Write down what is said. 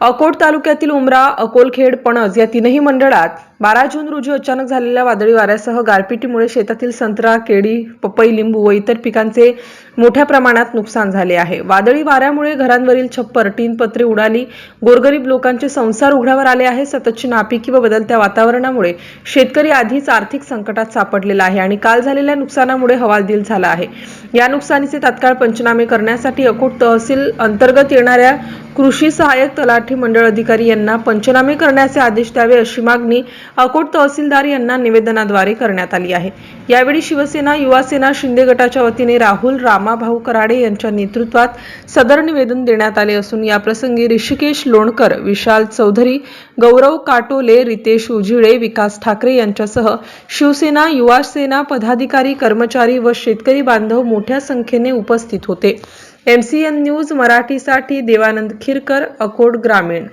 Akot तालुक्यातील उमरा अकोलखेड पणज या तीनही मंडळात बारा जून रोजी अचानक झालेल्या वादळी वाऱ्यासह गारपिटीमुळे शेतातील संत्रा केळी पपई लिंबू व इतर पिकांचे मोठ्या प्रमाणात नुकसान झाले आहे. वादळी वाऱ्यामुळे घरांवरील छप्पर टीन पत्रे उडाली. गोरगरीब लोकांचे संसार उघड्यावर आले आहे. सततची नापिकी व बदलत्या वातावरणामुळे शेतकरी आधीच आर्थिक संकटात सापडलेला आहे आणि काल झालेल्या नुकसानामुळे हवालदिल झाला आहे. या नुकसानीचे तात्काळ पंचनामे करण्यासाठी अकोट तहसील अंतर्गत येणाऱ्या कृषी सहाय्यक तलाठी मंडळ अधिकारी यांना पंचनामे करण्याचे आदेश द्यावे अशी मागणी अकोट तहसीलदार यांना निवेदनाद्वारे करण्यात आली आहे. यावेळी शिवसेना युवासेना शिंदे गटाच्या वतीने राहुल रामाभाऊ कराडे यांच्या नेतृत्वात सदर निवेदन देण्यात आले असून याप्रसंगी ऋषिकेश लोणकर विशाल चौधरी गौरव काटोले रितेश उजिळे विकास ठाकरे यांच्यासह शिवसेना युवासेना पदाधिकारी कर्मचारी व शेतकरी बांधव मोठ्या संख्येने उपस्थित होते. एमसीएन न्यूज मराठीसाठी देवानंद खिरकर अकोट ग्रामीण.